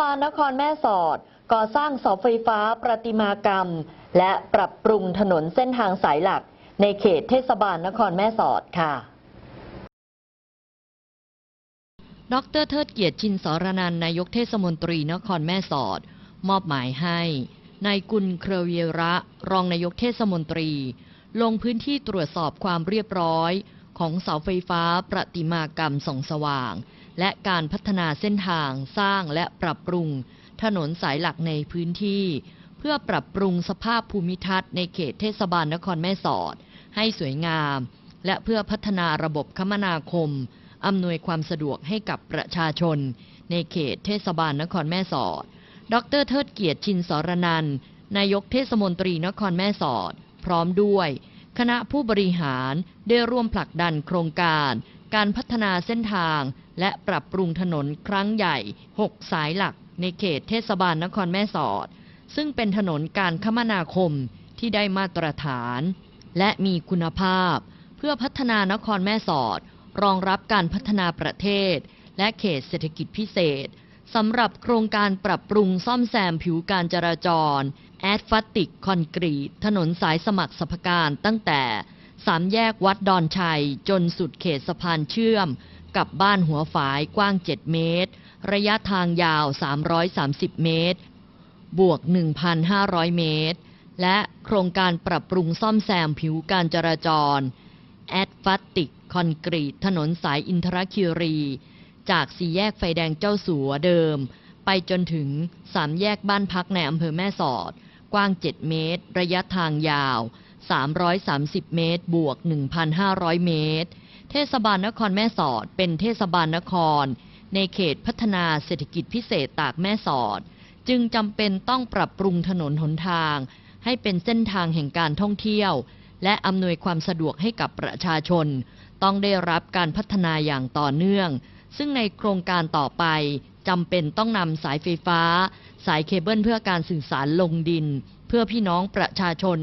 บาลนครแม่สอด ก่อสร้างเสาไฟฟ้าประติมากรรม และปรับปรุงถนนเส้นทางสายหลัก ในเขตเทศบาลนครแม่สอดค่ะ ดรเทิดเกียรติชินสรนันนายกเทศมนตรีนครแม่สอด มอบหมายให้นายกุลเครเวียระ รองนายกเทศมนตรี ลงพื้นที่ตรวจสอบความเรียบร้อย ของเสาไฟฟ้าประติมากรรมส่องสว่าง และการพัฒนาเส้นทางสร้างและปรับปรุง ถนนสายหลักในพื้นที่ เพื่อปรับปรุงสภาพภูมิทัศน์ในเขตเทศบาลนครแม่สอด ให้สวยงาม และเพื่อพัฒนาระบบคมนาคม อำนวยความสะดวกให้กับประชาชน ในเขตเทศบาลนครแม่สอด ดรเทิดเกียรติชินสรนันนายกเทศมนตรีนครแม่สอด พร้อมด้วย คณะผู้บริหารได้ร่วมผลักดันโครงการ การพัฒนาเส้นทาง และปรับปรุงถนนครั้งใหญ่ 6 สายหลักในเขตเทศบาลนครแม่สอด ซึ่งเป็นถนนการคมนาคมที่ได้มาตรฐาน และมีคุณภาพ เพื่อพัฒนานครแม่สอด รองรับการพัฒนาประเทศ และเขตเศรษฐกิจพิเศษสำหรับโครงการปรับปรุงซ่อมแซมผิวการจราจร แอดฟัตติกคอนกรีต ถนนสายสมัครสภการตั้งแต่สามแยกวัดดอนชัย จนสุดเขตสะพานเชื่อม กับบ้านหัวฝายกว้าง 7 เมตร ระยะทางยาว 330 เมตร บวก 1,500 เมตร และโครงการปรับปรุงซ่อมแซมผิวการจราจร แอดฟัตติกคอนกรีตถนนสายอินทรคิรี จากสี่แยกไฟแดงเจ้าสัวเดิม ไปจนถึงสามแยกบ้านพักในอำเภอแม่สอด กว้าง 7 เมตร ระยะทางยาว 330 เมตร บวก 1,500 เมตร เทศบาลนครแม่สอด เป็นเทศบาลนคร ในเขตพัฒนาเศรษฐกิจพิเศษตากแม่สอด จึงจำเป็นต้องปรับปรุงถนนหนทาง ให้เป็นเส้นทางแห่งการท่องเที่ยว และอำนวยความสะดวกให้กับประชาชน ต้องได้รับการพัฒนาอย่างต่อเนื่อง ซึ่งในโครงการต่อไปจำเป็นต้องนำสายไฟฟ้า สายเคเบิลเพื่อการสื่อสารลงดิน เพื่อพี่น้องประชาชน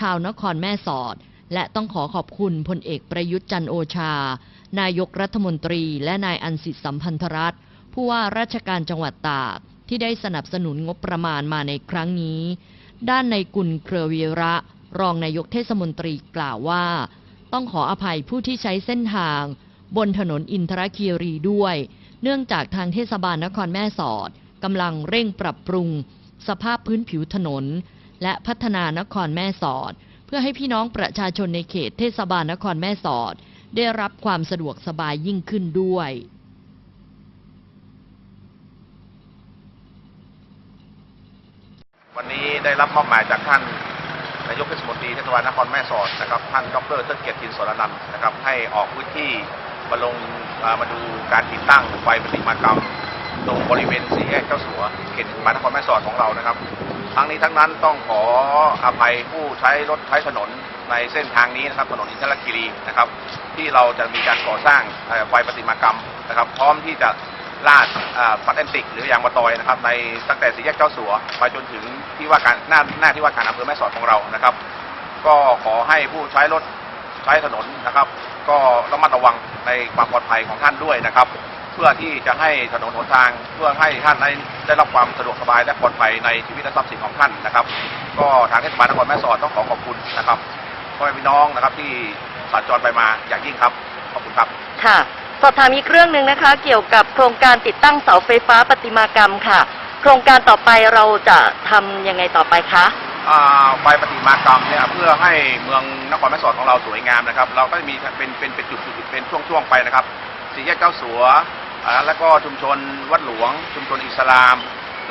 ชาวนครแม่สอด และต้องขอขอบคุณพลเอกประยุทธ์จันโอชา นายกรัฐมนตรี และนายอันสิทธิสัมพันธรัฐผู้ว่าราชการจังหวัดตาก ที่ได้สนับสนุนงบประมาณมาในครั้งนี้ ด้านในกุลเครือวีระ รองนายกเทศมนตรีกล่าวว่า ต้องขออภัยผู้ที่ใช้เส้นทาง บนถนนอินทรคีรีด้วย เนื่องจากทางเทศบาลนครแม่สอดกำลังเร่งปรับปรุง สภาพพื้นผิวถนน และพัฒนานครแม่สอด พื่อให้พี่น้องประชาชนในเขตเทศบาลนครแม่สอด ได้รับความสะดวกสบายยิ่งขึ้นด้วยวันนี้ได้รับมอบหมายจากท่านนายกเทศมนตรีเทศบาลนครแม่สอดนะครับท่านดรเทิดเกียรติทินสรนันท์นะครับให้ออกพื้นที่มาลงมาดูการติดตั้งไฟประติมากรรม ตรงบริเวณสี่แยกเจ้าสัวเขตบาลนครแม่สอดของเรานะครับ ทั้งนี้ทั้งนั้นต้องขออภัยผู้ใช้รถใช้ถนนในเส้นทางนี้นะครับถนนอินทรคีรีนะครับ ที่เราจะมีการก่อสร้างไฟประติมากรรมนะครับ พร้อมที่จะลาดอ่าฟัดแอนติกหรือยางมะตอยนะครับ ในตั้งแต่สี่แยกเจ้าสัวไปจนถึงที่ว่าการหน้าหน้าที่ว่าการอำเภอแม่สอดของเรานะครับ ก็ขอให้ผู้ใช้รถใช้ถนนนะครับ ก็ระมัดระวังในความปลอดภัยของท่านด้วยนะครับ พื่อที่จะให้ถนนหนทาง เพื่อให้ท่านได้ได้รับความสะดวกสบายและปลอดภัยในชีวิตและทรัพย์สินของท่านนะครับ ก็ทางเทศบาลนครแม่สอดต้องขอขอบคุณนะครับพ่อแม่พี่น้องนะครับที่สัญจรไปมาอย่างยิ่งครับขอบคุณครับค่ะ สอบถามอีกเรื่องหนึ่งนะคะ เกี่ยวกับโครงการติดตั้งเสาไฟฟ้าประติมากรรมค่ะ โครงการต่อไปเราจะทำยังไงต่อไปคะอ่าไฟประติมากรรมเนี่ยเพื่อให้เมืองนครแม่สอดของเราสวยงามนะครับ เราก็จะมีเป็นเป็นเป็นจุดจุดๆเป็นช่วงๆไปนะครับสี่แยกเจ้าสัวอ่า แล้วก็ชุมชนวัดหลวง ชุมชนอิสลาม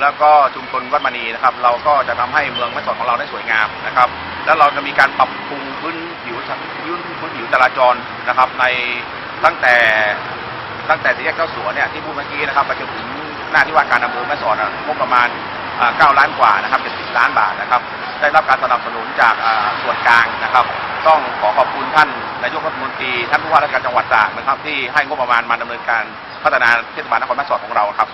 แล้วก็ชุมชนวัดมณีนะครับ เราก็จะทำให้เมืองแม่สอดของเราได้สวยงามนะครับ แล้วเราจะมีการปรับปรุงพื้นผิวพื้นพื้นผิวจราจรนะครับ ในตั้งแต่ตั้งแต่สี่แยกเจ้าสัวเนี่ยที่พูดเมื่อกี้นะครับไปจนถึงหน้าที่ว่าการอำเภอแม่สอดอะงบประมาณอ่า9ล้านกว่านะครับ70ล้านบาทนะครับ ได้รับการสนับสนุนจากส่วนกลางนะครับ ต้องขอขอบคุณท่านนายกรัฐมนตรีท่านผู้ว่าราชการจังหวัดตากนะครับที่ให้งบประมาณมาดำเนินการพัฒนาเทศบาลนครแม่สอดของเราครับ